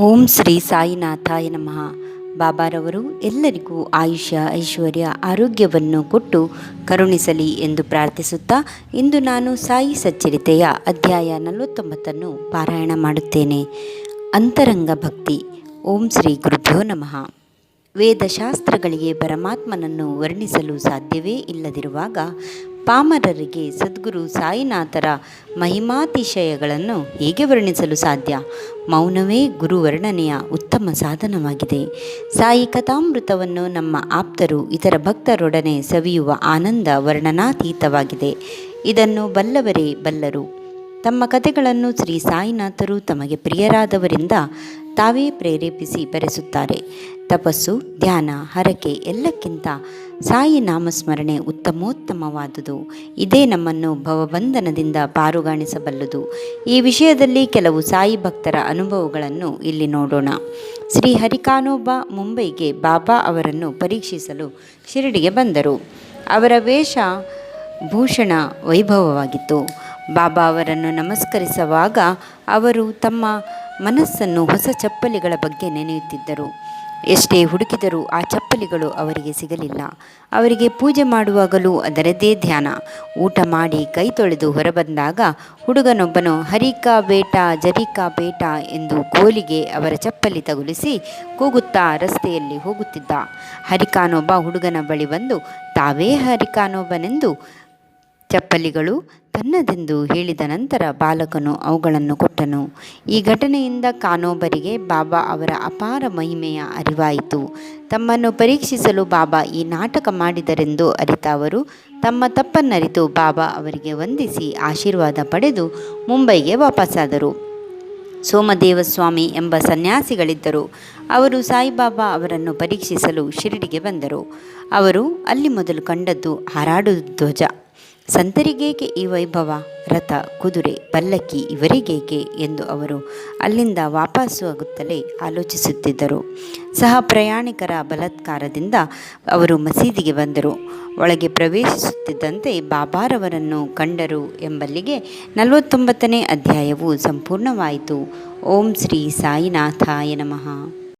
ಓಂ ಶ್ರೀ ಸಾಯಿನಾಥಾಯ ನಮಃ. ಬಾಬಾರವರು ಎಲ್ಲರಿಗೂ ಆಯುಷ್ಯ, ಐಶ್ವರ್ಯ, ಆರೋಗ್ಯವನ್ನು ಕೊಟ್ಟು ಕರುಣಿಸಲಿ ಎಂದು ಪ್ರಾರ್ಥಿಸುತ್ತಾ ಇಂದು ನಾನು ಸಾಯಿ ಸಚ್ಚರಿತೆಯ ಅಧ್ಯಾಯ ನಲವತ್ತೊಂಬತ್ತನ್ನು ಪಾರಾಯಣ ಮಾಡುತ್ತೇನೆ. ಅಂತರಂಗ ಭಕ್ತಿ, ಓಂ ಶ್ರೀ ಗುರುಭ್ಯೋ ನಮಃ. ವೇದಶಾಸ್ತ್ರಗಳಿಗೆ ಪರಮಾತ್ಮನನ್ನು ವರ್ಣಿಸಲು ಸಾಧ್ಯವೇ ಇಲ್ಲದಿರುವಾಗ ಪಾಮರರಿಗೆ ಸದ್ಗುರು ಸಾಯಿನಾಥರ ಮಹಿಮಾತಿಶಯಗಳನ್ನು ಹೇಗೆ ವರ್ಣಿಸಲು ಸಾಧ್ಯ? ಮೌನವೇ ಗುರು ವರ್ಣನೆಯ ಉತ್ತಮ ಸಾಧನವಾಗಿದೆ. ಸಾಯಿ ಕಥಾಮೃತವನ್ನು ನಮ್ಮ ಆಪ್ತರು, ಇತರ ಭಕ್ತರೊಡನೆ ಸವಿಯುವ ಆನಂದ ವರ್ಣನಾತೀತವಾಗಿದೆ. ಇದನ್ನು ಬಲ್ಲವರೇ ಬಲ್ಲರು. ತಮ್ಮ ಕಥೆಗಳನ್ನು ಶ್ರೀ ಸಾಯಿನಾಥರು ತಮಗೆ ಪ್ರಿಯರಾದವರಿಂದ ತಾವೇ ಪ್ರೇರೇಪಿಸಿ ಬರೆಸುತ್ತಾರೆ. ತಪಸ್ಸು, ಧ್ಯಾನ, ಹರಕೆ ಎಲ್ಲಕ್ಕಿಂತ ಸಾಯಿ ನಾಮಸ್ಮರಣೆ ಉತ್ತಮೋತ್ತಮವಾದುದು. ಇದೇ ನಮ್ಮನ್ನು ಭವಬಂಧನದಿಂದ ಪಾರುಗಾಣಿಸಬಲ್ಲದು. ಈ ವಿಷಯದಲ್ಲಿ ಕೆಲವು ಸಾಯಿ ಭಕ್ತರ ಅನುಭವಗಳನ್ನು ಇಲ್ಲಿ ನೋಡೋಣ. ಶ್ರೀ ಹರಿಕಾನೋಬ ಮುಂಬೈಗೆ ಬಾಬಾ ಅವರನ್ನು ಪರೀಕ್ಷಿಸಲು ಶಿರಡಿಗೆ ಬಂದರು. ಅವರ ವೇಷ ಭೂಷಣ ವೈಭವವಾಗಿತ್ತು. ಬಾಬಾ ಅವರನ್ನು ನಮಸ್ಕರಿಸುವಾಗ ಅವರು ತಮ್ಮ ಮನಸ್ಸನ್ನು ಹೊಸ ಚಪ್ಪಲಿಗಳ ಬಗ್ಗೆ ನೆನೆಯುತ್ತಿದ್ದರು. ಎಷ್ಟೇ ಹುಡುಕಿದರೂ ಆ ಚಪ್ಪಲಿಗಳು ಅವರಿಗೆ ಸಿಗಲಿಲ್ಲ. ಅವರಿಗೆ ಪೂಜೆ ಮಾಡುವಾಗಲೂ ಅದರದ್ದೇ ಧ್ಯಾನ. ಊಟ ಮಾಡಿ ಕೈ ತೊಳೆದು ಹೊರಬಂದಾಗ ಹುಡುಗನೊಬ್ಬನು, ಹರಿಕಾ ಬೇಟ, ಜರಿಕಾ ಬೇಟ ಎಂದು ಕೋಲಿಗೆ ಅವರ ಚಪ್ಪಲಿ ತಗುಲಿಸಿ ಕೂಗುತ್ತಾ ರಸ್ತೆಯಲ್ಲಿ ಹೋಗುತ್ತಿದ್ದ. ಹರಿಕಾನೊಬ್ಬ ಹುಡುಗನ ಬಳಿ ಬಂದು, ತಾವೇ ಹರಿಕಾನೊಬ್ಬನೆಂದು ಚಪ್ಪಲಿಗಳು ತನ್ನದೆಂದು ಹೇಳಿದ ನಂತರ ಬಾಲಕನು ಅವುಗಳನ್ನು ಕೊಟ್ಟನು. ಈ ಘಟನೆಯಿಂದ ಕಾನೋಬರಿಗೆ ಬಾಬಾ ಅವರ ಅಪಾರ ಮಹಿಮೆಯ ಅರಿವಾಯಿತು. ತಮ್ಮನ್ನು ಪರೀಕ್ಷಿಸಲು ಬಾಬಾ ಈ ನಾಟಕ ಮಾಡಿದರೆಂದು ಅರಿತ ಅವರು ತಮ್ಮ ತಪ್ಪನ್ನರಿತು ಬಾಬಾ ಅವರಿಗೆ ವಂದಿಸಿ ಆಶೀರ್ವಾದ ಪಡೆದು ಮುಂಬೈಗೆ ವಾಪಸ್ಸಾದರು ಸೋಮದೇವಸ್ವಾಮಿ ಎಂಬ ಸನ್ಯಾಸಿಗಳಿದ್ದರು. ಅವರು ಸಾಯಿಬಾಬಾ ಅವರನ್ನು ಪರೀಕ್ಷಿಸಲು ಶಿರಡಿಗೆ ಬಂದರು. ಅವರು ಅಲ್ಲಿ ಮೊದಲು ಕಂಡದ್ದು ಹಾರಾಡು ಧ್ವಜ. ಸಂತರಿಗೇಕೆ ಈ ವೈಭವ? ರಥ, ಕುದುರೆ, ಪಲ್ಲಕ್ಕಿ ಇವರಿಗೇಕೆ? ಎಂದು ಅವರು ಅಲ್ಲಿಂದ ವಾಪಸ್ಸು ಆಗುತ್ತಲೇ ಆಲೋಚಿಸುತ್ತಿದ್ದರು. ಸಹ ಪ್ರಯಾಣಿಕರ ಬಲತ್ಕಾರದಿಂದ ಅವರು ಮಸೀದಿಗೆ ಬಂದರು. ಒಳಗೆ ಪ್ರವೇಶಿಸುತ್ತಿದ್ದಂತೆ ಬಾಬಾರವರನ್ನು ಕಂಡರು ಎಂಬಲ್ಲಿಗೆ ನಲವತ್ತೊಂಬತ್ತನೇ ಅಧ್ಯಾಯವು ಸಂಪೂರ್ಣವಾಯಿತು. ಓಂ ಶ್ರೀ ಸಾಯಿನಾಥಾಯ ನಮಃ.